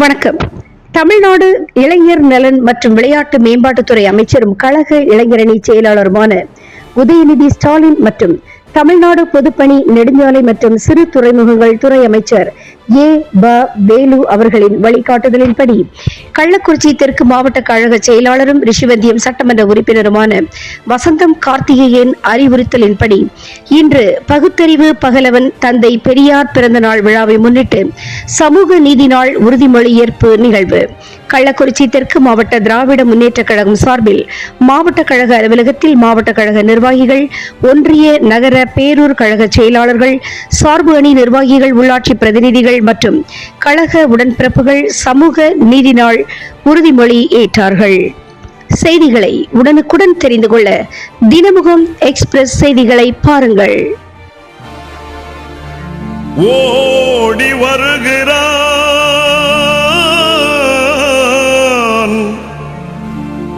வணக்கம். தமிழ்நாடு இளைஞர் நலன் மற்றும் விளையாட்டு மேம்பாட்டுத்துறை அமைச்சரும் கழக இளைஞரணி செயலாளருமான உதயநிதி ஸ்டாலின் மற்றும் தமிழ்நாடு பொதுப்பணி நெடுஞ்சாலை மற்றும் சிறு துறைமுகங்கள் துறை அமைச்சர் ஏ. ப. வேலு அவர்களின் வழிகாட்டுதலின்படி கள்ளக்குறிச்சி தெற்கு மாவட்ட கழக செயலாளரும் ரிஷிவந்தியம் சட்டமன்ற உறுப்பினருமான வசந்தம் கார்த்திகேயன் அறிவுறுத்தலின்படி இன்று பகுத்தறிவு பகலவன் தந்தை பெரியார் பிறந்த நாள் விழாவை முன்னிட்டு சமூக நீதி நாள் உறுதிமொழி ஏற்பு நிகழ்வு. கள்ளக்குறிச்சி தெற்கு மாவட்ட திராவிட முன்னேற்றக் கழகம் சார்பில் மாவட்ட கழக அலுவலகத்தில் மாவட்ட கழக நிர்வாகிகள் ஒன்றிய நகர பேரூர் கழக செயலாளர்கள் சார்பு அணி நிர்வாகிகள் உள்ளாட்சி பிரதிநிதிகள் மற்றும் கழக உடன்பிறப்புகள் சமூக நீதி நாள் உறுதிமொழி ஏற்றார்கள். செய்திகளை உடனுக்குடன் தெரிந்து கொள்ள தினமுகம் எக்ஸ்பிரஸ் செய்திகளை பாருங்கள். ஓடி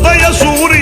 உதய சூரியன்